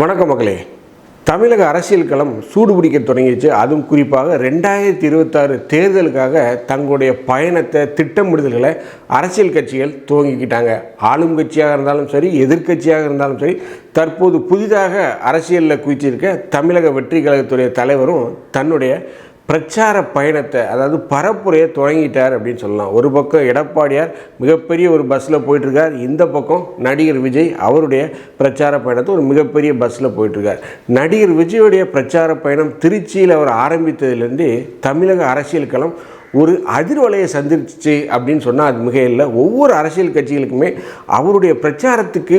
வணக்கம் மக்களே. தமிழக அரசியல் களம் சூடுபிடிக்க தொடங்கிடுச்சு. அதுவும் குறிப்பாக ரெண்டாயிரத்தி இருபத்தாறு தேர்தலுக்காக தங்களுடைய பயணத்தை திட்டமிடுதல்களை அரசியல் கட்சிகள் துவங்கிக்கிட்டாங்க. ஆளும் கட்சியாக இருந்தாலும் சரி எதிர்க்கட்சியாக இருந்தாலும் சரி தற்போது புதிதாக அரசியலில் குவிச்சிருக்க தமிழக வெற்றி கழகத்துடைய தலைவரும் தன்னுடைய பிரச்சார பயணத்தை அதாவது பரப்புரையை தொடங்கிட்டார் அப்படின்னு சொல்லலாம். ஒரு பக்கம் எடப்பாடியார் மிகப்பெரிய ஒரு பஸ்ஸில் போயிட்டுருக்கார். இந்த பக்கம் நடிகர் விஜய் அவருடைய பிரச்சார பயணத்தை ஒரு மிகப்பெரிய பஸ்ஸில் போயிட்டுருக்கார். நடிகர் விஜயுடைய பிரச்சார பயணம் திருச்சியில் அவர் ஆரம்பித்ததுலேருந்து தமிழக அரசியல் களம் ஒரு அதிர்வலையை சந்திச்சு அப்படின்னு சொன்னால் அது மிக இல்லை. ஒவ்வொரு அரசியல் கட்சிகளுக்குமே அவருடைய பிரச்சாரத்துக்கு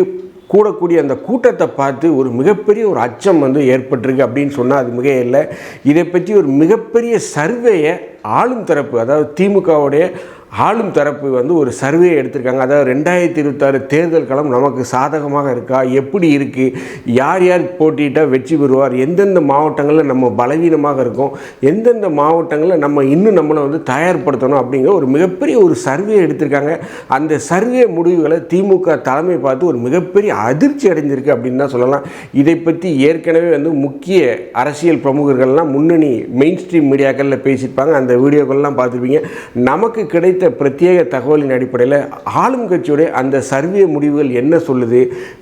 கூடக்கூடிய அந்த கூட்டத்தை பார்த்து ஒரு மிகப்பெரிய ஒரு அச்சம் வந்து ஏற்பட்டிருக்கு அப்படின்னு சொன்னால் அது மிக இல்லை. இதை பற்றி ஒரு மிகப்பெரிய சர்வேயை ஆளும் தரப்பு அதாவது திமுகவுடைய ஆளும் தரப்பு வந்து ஒரு சர்வே எடுத்திருக்காங்க. அதாவது ரெண்டாயிரத்தி இருபத்தாறு தேர்தல் களம் நமக்கு சாதகமாக இருக்கா? எப்படி இருக்குது யார் யார் போட்டியிட்டால் வெற்றி பெறுவார்? எந்தெந்த மாவட்டங்களில் நம்ம பலவீனமாக இருக்கோம்? எந்தெந்த மாவட்டங்களில் நம்ம இன்னும் நம்மளை வந்து தயார்படுத்தணும் அப்படிங்கிற ஒரு மிகப்பெரிய ஒரு சர்வே எடுத்திருக்காங்க. அந்த சர்வே முடிவுகளை திமுக தலைமை பார்த்து ஒரு மிகப்பெரிய அதிர்ச்சி அடைஞ்சிருக்கு அப்படின்னு தான் சொல்லலாம். இதை பற்றி ஏற்கனவே வந்து முக்கிய அரசியல் பிரமுகர்கள்லாம் முன்னணி மெயின் ஸ்ட்ரீம் மீடியாக்களில் பேசியிருப்பாங்க. அந்த வீடியோக்கள்லாம் பார்த்துருப்பீங்க. நமக்கு கிடைத்த பிரத்யேக தகவலின் அடிப்படையில் ஆளும் கட்சியுடைய அந்த சர்வே முடிவுகள் என்ன சொல்லுது?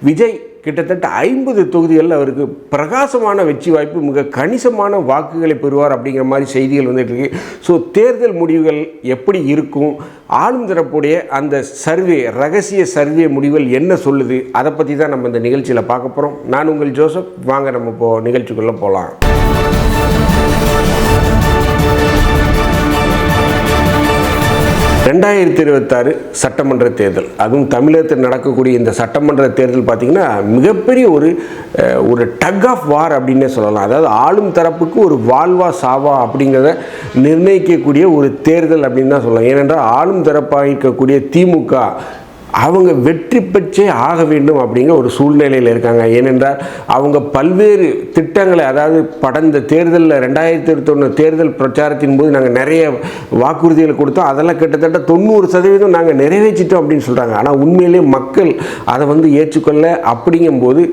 விஜய் கிட்டத்தட்ட ஐம்பது தொகுதிகளில் அவருக்கு பிரகாசமான வெற்றி வாய்ப்பு மிக கணிசமான வாக்குகளை பெறுவார் அப்படிங்கிற மாதிரி செய்திகள் வந்துட்டு இருக்கு. ஸோ தேர்தல் முடிவுகள் எப்படி இருக்கும்? ஆளும் தரப்புடைய அந்த சர்வே ரகசிய சர்வே முடிவுகள் என்ன சொல்லுது? அதை பற்றி தான் நம்ம இந்த நிகழ்ச்சியில் பார்க்க போகிறோம் நான் உங்கள் ஜோசப் வாங்க நம்ம இப்போ நிகழ்ச்சிக்குள்ளே போகலாம் ரெண்டாயிரத்தி இருபத்தாறு சட்டமன்ற தேர்தல். அதுவும் தமிழகத்தில் நடக்கக்கூடிய இந்த சட்டமன்ற தேர்தல் பார்த்திங்கன்னா மிகப்பெரிய ஒரு ஒரு டக் ஆஃப் வார் அப்படின்னே சொல்லலாம். அதாவது ஆளும் தரப்புக்கு ஒரு வாழ்வா சாவா அப்படிங்கிறத நிர்ணயிக்கக்கூடிய ஒரு தேர்தல் அப்படின்னு தான் சொல்லலாம். ஏனென்றால் ஆளும் தரப்பாக இருக்கக்கூடிய திமுக அவங்க வெற்றி பெற்றே ஆக வேண்டும் அப்படிங்கிற ஒரு சூழ்நிலையில் இருக்காங்க. ஏனென்றால் அவங்க பல்வேறு திட்டங்களை அதாவது படந்த தேர்தலில் ரெண்டாயிரத்தி இருபத்தொன்று தேர்தல் பிரச்சாரத்தின் போது நாங்கள் நிறைய வாக்குறுதிகளை கொடுத்தோம். அதெல்லாம் கிட்டத்தட்ட தொண்ணூறு சதவீதம் நாங்கள் நிறைவேற்றிட்டோம் அப்படின்னு சொல்கிறாங்க ஆனால் உண்மையிலே மக்கள் அதை வந்து ஏற்றுக்கொள்ள அப்படிங்கும்போது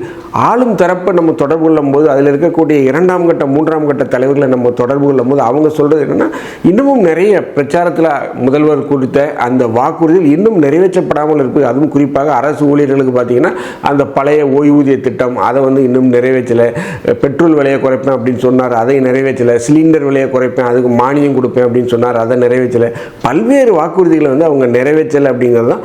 ஆளும் தரப்பை நம்ம தொடர்பு கொள்ளும் போது அதில் இருக்கக்கூடிய இரண்டாம் கட்ட மூன்றாம் கட்ட தலைவர்களை நம்ம தொடர்பு கொள்ளும் போது அவங்க சொல்கிறது என்னென்னா இன்னமும் நிறைய பிரச்சாரத்தில் முதல்வர் கொடுத்த அந்த வாக்குறுதிகள் இன்னும் நிறைவேற்றப்படாமல் இருக்குது அதுவும் குறிப்பாக அரசு ஊழியர்களுக்கு பார்த்தீங்கன்னா அந்த பழைய ஓய்வூதிய திட்டம் அதை வந்து இன்னும் நிறைவேற்றலை. பெட்ரோல் விலையை குறைப்பேன் அப்படின்னு சொன்னார் அதை நிறைவேற்றலை. சிலிண்டர் விலையை குறைப்பேன் அதுக்கு மானியம் கொடுப்பேன் அப்படின்னு சொன்னார் அதை நிறைவேற்றலை. பல்வேறு வாக்குறுதிகளை வந்து அவங்க நிறைவேற்றலை அப்படிங்கிறது தான்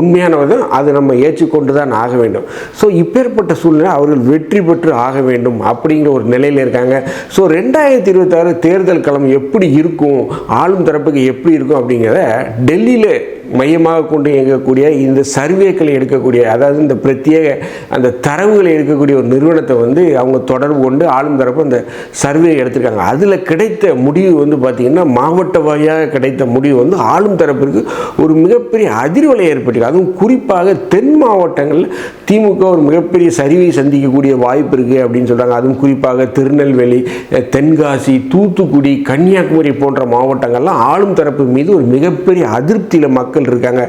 உண்மையானது. அது அதை நம்ம ஏற்றுக்கொண்டு தான் ஆக வேண்டும். ஸோ இப்பேற்பட்ட சூழ்நிலை அவர்கள் வெற்றி பெற்று ஆக வேண்டும் அப்படிங்கிற ஒரு நிலையில் இருக்காங்க. ஸோ ரெண்டாயிரத்தி இருபத்தாறு தேர்தல் களம் எப்படி இருக்கும் ஆளும் தரப்புக்கு எப்படி இருக்கும் அப்படிங்கிறத டெல்லியில் மையமாக கொண்டு இயங்கக்கூடிய இந்த சர்வேக்களை எடுக்கக்கூடிய அதாவது இந்த பிரத்யேக அந்த தரவுகளை எடுக்கக்கூடிய ஒரு நிறுவனத்தை வந்து அவங்க தொடர்பு கொண்டு ஆளும் தரப்பு அந்த சர்வே எடுத்திருக்காங்க. அதில் கிடைத்த முடிவு வந்து பார்த்திங்கன்னா மாவட்ட வாரியாக கிடைத்த முடிவு வந்து ஆளும் தரப்பிற்கு ஒரு மிகப்பெரிய அதிர்வலை ஏற்பட்டிருக்கு. அதுவும் குறிப்பாக தென் மாவட்டங்களில் திமுக ஒரு மிகப்பெரிய சரிவை சந்திக்கக்கூடிய வாய்ப்பு இருக்குது அப்படின்னு சொல்கிறாங்க அதுவும் குறிப்பாக திருநெல்வேலி தென்காசி தூத்துக்குடி கன்னியாகுமரி போன்ற மாவட்டங்கள்லாம் ஆளும் தரப்பு மீது ஒரு மிகப்பெரிய அதிருப்தியில் மக்கள் இருக்காங்க.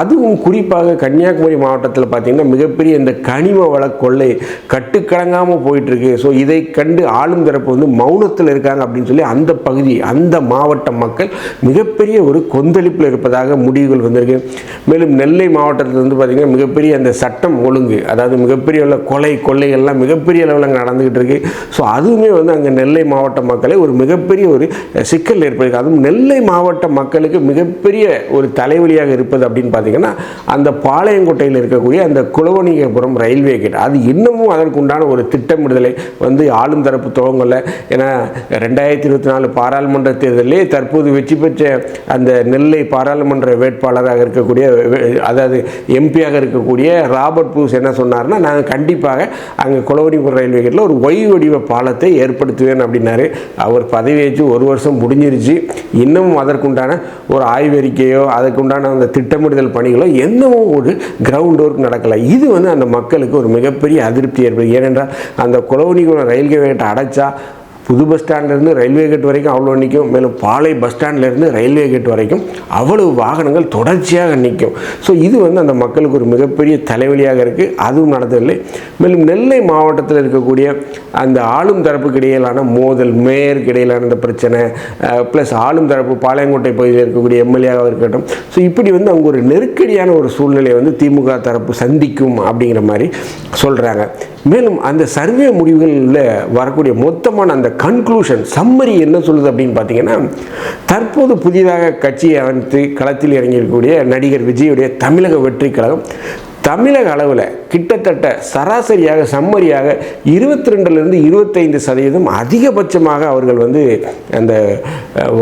அதுவும் குறிப்பாக கன்னியாகுமரி மாவட்டத்தில் பார்த்திங்கன்னா மிகப்பெரிய இந்த கனிம வள கொள்ளை கட்டுக்கடங்காமல் போயிட்டுருக்கு. ஸோ இதை கண்டு ஆளும் தரப்பு வந்து மௌனத்தில் இருக்காங்க அப்படின்னு சொல்லி அந்த பகுதி அந்த மாவட்ட மக்கள் மிகப்பெரிய ஒரு கொந்தளிப்பில் இருப்பதாக முடிவுகள் வந்திருக்கு. மேலும் நெல்லை மாவட்டத்தில் வந்து பார்த்திங்கன்னா மிகப்பெரிய அந்த சட்டம் ஒழுங்கு அதாவது மிகப்பெரிய உள்ள கொலை கொள்ளைகள்லாம் மிகப்பெரிய அளவில் அங்கே நடந்துக்கிட்டு இருக்கு. ஸோ அதுவுமே வந்து அங்கே நெல்லை மாவட்ட மக்களை ஒரு மிகப்பெரிய ஒரு சிக்கல் ஏற்பட்டிருக்கு அதுவும் நெல்லை மாவட்ட மக்களுக்கு மிகப்பெரிய ஒரு தலைவலியாக இருப்பது அப்படின்னு பார்த்தீங்கன்னா அந்த பாளையங்கோட்டையில் இருக்கக்கூடிய அந்த குளவணிகபுரம் ரயில்வே கேட் அது இன்னமும் அதற்குண்டான ஒரு திட்டமிடுதலை வந்து ஆளும் தரப்பு துவங்கல. ஏன்னா ரெண்டாயிரத்தி இருபத்தி நாலு பாராளுமன்ற தேர்தலிலே தற்போது வெற்றி பெற்ற அந்த நெல்லை பாராளுமன்ற வேட்பாளராக இருக்கக்கூடிய அதாவது எம்பியாக இருக்கக்கூடிய ராபர்ட் பூஸ் என்ன சொன்னார்னா நாங்கள் கண்டிப்பாக அங்கே குளவணிபுரம் ரயில்வே கேட்டில் ஒரு ஒய் வடிவ பாலத்தை ஏற்படுத்துவேன் அப்படின்னாரு. அவர் பதவியேற்று ஒரு வருஷம் முடிஞ்சிருச்சு. இன்னமும் அதற்குண்டான ஒரு ஆய்வறிக்கையோ அதற்குண்டான அந்த திட்டமிடுதல் பணிகளோ என்னவோ ஒரு கிரவுண்ட் ஒர்க் நடக்கலை. இது வந்து அந்த மக்களுக்கு ஒரு மிகப்பெரிய அதிருப்தி ஏற்படுது. ஏனென்றால் அந்த குளவணிபுரம் ரயில்வே கேட்டை அடைச்சா புது பஸ் ஸ்டாண்ட்லேருந்து ரயில்வே கேட் வரைக்கும் அவ்வளோ நிற்கும் மேலும் பாலை பஸ் ஸ்டாண்ட்லேருந்து ரயில்வே கேட் வரைக்கும் அவ்வளவு வாகனங்கள் தொடர்ச்சியாக நிற்கும் ஸோ இது வந்து அந்த மக்களுக்கு ஒரு மிகப்பெரிய தலைவலியாக இருக்குது அதுவும் நடந்ததில்லை. மேலும் நெல்லை மாவட்டத்தில் இருக்கக்கூடிய அந்த ஆளும் தரப்புக்கு இடையிலான மோதல் மேயருக்கு இடையிலான இந்த பிரச்சனை ப்ளஸ் ஆளும் தரப்பு பாளையங்கோட்டை பகுதியில் இருக்கக்கூடிய எம்எல்ஏவாக இருக்கட்டும். ஸோ இப்படி வந்து அவங்க ஒரு நெருக்கடியான ஒரு சூழ்நிலையை வந்து திமுக தரப்பு சந்திக்கும் அப்படிங்கிற மாதிரி சொல்கிறாங்க மேலும் அந்த சர்வே முடிவுகளில் வரக்கூடிய மொத்தமான அந்த கன்க்ளூஷன் சம்மரி என்ன சொல்லுது அப்படின்னு பார்த்தீங்கன்னா தற்போது புதிதாக கட்சியை அமைத்து களத்தில் இறங்கியிருக்கக்கூடிய நடிகர் விஜயுடைய தமிழக வெற்றி கழகம் தமிழக அளவில் கிட்டத்தட்ட சராசரியாக சம்மரியாக இருபத்தி ரெண்டுலேருந்து இருபத்தைந்து சதவீதம் அதிகபட்சமாக அவர்கள் வந்து அந்த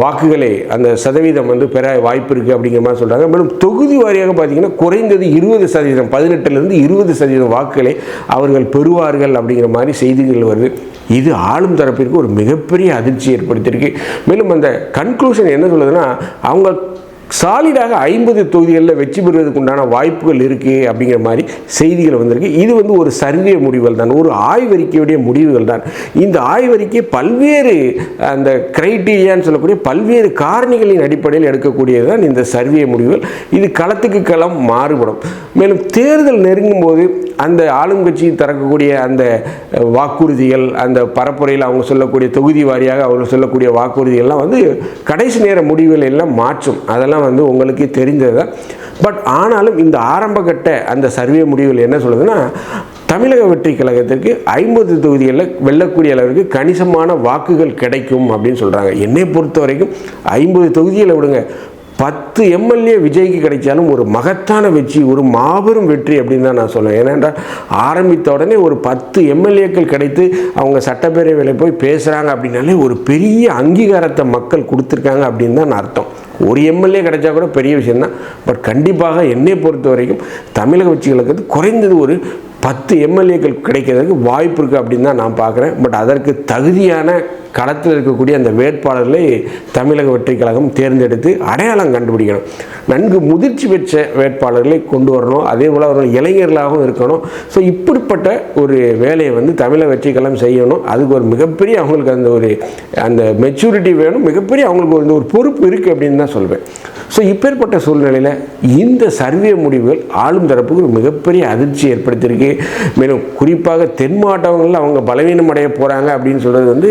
வாக்குகளை அந்த சதவீதம் வந்து பெற வாய்ப்பு இருக்குது அப்படிங்கிற மாதிரி சொல்கிறாங்க மேலும் தொகுதி வாரியாக பார்த்தீங்கன்னா குறைந்தது இருபது சதவீதம் பதினெட்டுலேருந்து இருபது சதவீதம் வாக்குகளை அவர்கள் பெறுவார்கள் அப்படிங்கிற மாதிரி செய்திகள் வருது. இது ஆளும் தரப்பிற்கு ஒரு மிகப்பெரிய அதிர்ச்சி ஏற்படுத்தியிருக்கு. மேலும் அந்த கன்க்ளூஷன் என்ன சொல்லுதுன்னா அவங்க சாலிடாக ஐம்பது தொகுதிகளில் வெற்றி பெறுவதற்கு உண்டான வாய்ப்புகள் இருக்குது அப்படிங்கிற மாதிரி செய்திகள் வந்திருக்கு. இது வந்து ஒரு சர்வே முடிவுகள் தான் ஒரு ஆய்வறிக்கையுடைய முடிவுகள் தான். இந்த ஆய்வறிக்கை பல்வேறு அந்த கிரைட்டீரியான்னு சொல்லக்கூடிய பல்வேறு காரணிகளின் அடிப்படையில் எடுக்கக்கூடியது தான் இந்த சர்வே முடிவுகள். இது களத்துக்கு களம் மாறுபடும். மேலும் தேர்தல் நெருங்கும் போது அந்த ஆளுங்கட்சி தரக்கூடிய அந்த வாக்குறுதிகள் அந்த பரப்புரையில் அவங்க சொல்லக்கூடிய தொகுதி வாரியாக அவங்க சொல்லக்கூடிய வாக்குறுதிகள்லாம் வந்து கடைசி நேர முடிவுகள் எல்லாம் மாற்றும். அதெல்லாம் வந்து உங்களுக்கு தெரிந்தது. தான் பட் ஆனாலும் இந்த ஆரம்பகட்ட அந்த சர்வே முடிவுகள் என்ன சொல்லுதுன்னா தமிழக வெற்றி கழகத்திற்கு ஐம்பது தொகுதிகளில் வெல்லக்கூடிய அளவிற்கு கணிசமான வாக்குகள் கிடைக்கும் அப்படின்னு சொல்கிறாங்க என்னை பொறுத்த வரைக்கும் ஐம்பது தொகுதிகளை விடுங்க. பத்து எம்எல்ஏ விஜய்க்கு கிடைச்சாலும் ஒரு மகத்தான வெற்றி ஒரு மாபெரும் வெற்றி அப்படின்னு தான் நான் சொல்லுவேன். ஏனென்றால் ஆரம்பித்த உடனே ஒரு பத்து எம்எல்ஏக்கள் கிடைத்து அவங்க சட்டப்பேரவையில் போய் பேசுகிறாங்க அப்படின்னாலே ஒரு பெரிய அங்கீகாரத்தை மக்கள் கொடுத்துருக்காங்க அப்படின்னு தான் அர்த்தம். ஒரு எம்எல்ஏ கிடைச்சா கூட பெரிய விஷயம்தான். பட் கண்டிப்பாக என்னை பொறுத்த வரைக்கும் தமிழக கட்சிகளுக்கு குறைந்தது ஒரு பத்து எம்எல்ஏக்கள் கிடைக்கிறதுக்கு வாய்ப்பு இருக்குது அப்படின்னு தான் நான் பார்க்குறேன். பட் அதற்கு தகுதியான களத்தில் இருக்கக்கூடிய அந்த வேட்பாளர்களை தமிழக வெற்றி கழகம் தேர்ந்தெடுத்து அடையாளம் கண்டுபிடிக்கணும். நன்கு முதிர்ச்சி பெற்ற வேட்பாளர்களை கொண்டு வரணும். அதே போல் அவர்கள் இளைஞர்களாகவும் இருக்கணும். ஸோ இப்படிப்பட்ட ஒரு வேலையை வந்து தமிழக வெற்றி கழகம் செய்யணும். அதுக்கு ஒரு மிகப்பெரிய அவங்களுக்கு அந்த ஒரு அந்த மெச்சூரிட்டி வேணும். மிகப்பெரிய அவங்களுக்கு வந்து ஒரு பொறுப்பு இருக்குது அப்படின்னு தான் சொல்வேன். ஸோ இப்பேற்பட்ட சூழ்நிலையில் இந்த சர்வே முடிவுகள் ஆளும் தரப்புக்கு ஒரு மிகப்பெரிய அதிர்ச்சி ஏற்படுத்தியிருக்கு. மேலும் குறிப்பாக தென் மாவட்டங்களில் அவங்க பலவீனம் அடைய போகிறாங்க அப்படின்னு சொல்கிறது வந்து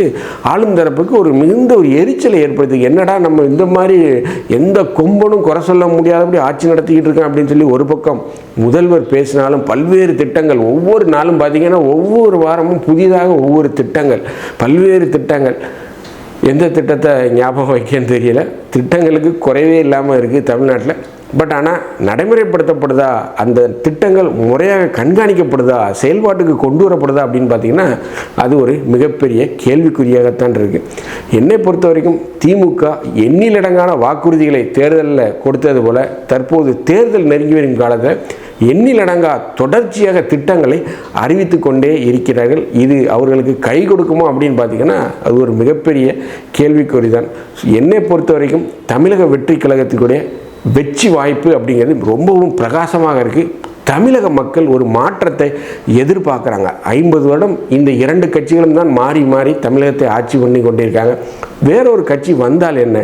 ஆளும் தரப்புக்கு ஒரு மிகுந்த ஒரு எரிச்சலை ஏற்படுத்தி என்னடா நம்ம இந்த மாதிரி எந்த கொம்பனும் குறை சொல்ல முடியாதபடி ஆட்சி நடத்திக்கிட்டு இருக்கோம் அப்படின்னு சொல்லி ஒரு பக்கம் முதல்வர் பேசினாலும் பல்வேறு திட்டங்கள் ஒவ்வொரு நாளும் பார்த்தீங்கன்னா ஒவ்வொரு வாரமும் புதிதாக ஒவ்வொரு திட்டங்கள் பல்வேறு திட்டங்கள். எந்த திட்டத்தை ஞாபகம் வைக்கன்னு தெரியல. திட்டங்களுக்கு குறைவே இல்லாமல் இருக்குது தமிழ்நாட்டில். பட் ஆனால் நடைமுறைப்படுத்தப்படுதா? அந்த திட்டங்கள் முறையாக கண்காணிக்கப்படுதா? செயல்பாட்டுக்கு கொண்டு வரப்படுதா அப்படின்னு பார்த்தீங்கன்னா அது ஒரு மிகப்பெரிய கேள்விக்குறியாகத்தான் இருக்குது என்னை பொறுத்த வரைக்கும் திமுக எண்ணிலடங்கான வாக்குறுதிகளை தேர்தலில் கொடுத்தது போல் தற்போது தேர்தல் நெருங்கி வரும் காலத்தை எண்ணிலடங்கா தொடர்ச்சியாக திட்டங்களை அறிவித்து கொண்டே இருக்கிறார்கள். இது அவர்களுக்கு கை கொடுக்குமா அப்படின்னு பார்த்தீங்கன்னா அது ஒரு மிகப்பெரிய கேள்விக்குறி தான் என்னை பொறுத்த வரைக்கும் தமிழக வெற்றி கழகத்துக்குடைய வெற்றி வாய்ப்பு அப்படிங்கிறது ரொம்பவும் பிரகாசமாக இருக்குது தமிழக மக்கள் ஒரு மாற்றத்தை எதிர்பார்க்குறாங்க. ஐம்பது வருடம் இந்த இரண்டு கட்சிகளும் தான் மாறி மாறி தமிழகத்தை ஆட்சி பண்ணி கொண்டிருக்காங்க. வேறொரு கட்சி வந்தால் என்ன?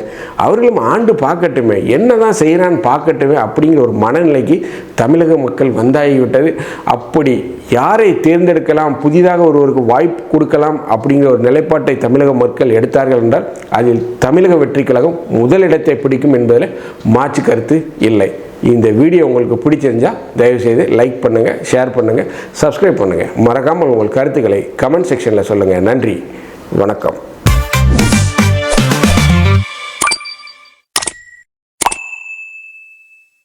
அவர்களும் ஆண்டு பார்க்கட்டுமே. என்ன தான் செய்கிறான்னு பார்க்கட்டுமே அப்படிங்கிற ஒரு மனநிலைக்கு தமிழக மக்கள் வந்தாகிவிட்டது. அப்படி யாரை தேர்ந்தெடுக்கலாம் புதிதாக ஒருவருக்கு வாய்ப்பு கொடுக்கலாம் அப்படிங்கிற ஒரு நிலைப்பாட்டை தமிழக மக்கள் எடுத்தார்கள் என்றால் அதில் தமிழக வெற்றி கழகம் முதலிடத்தை பிடிக்கும் என்பதில் மாற்று கருத்து இல்லை. இந்த வீடியோ உங்களுக்கு பிடிச்சிருந்தால் தயவுசெய்து லைக் பண்ணுங்கள் ஷேர் பண்ணுங்கள் சப்ஸ்கிரைப் பண்ணுங்கள் மறக்காமல் உங்கள் கருத்துக்களை கமெண்ட் செக்ஷனில் சொல்லுங்கள் நன்றி வணக்கம்.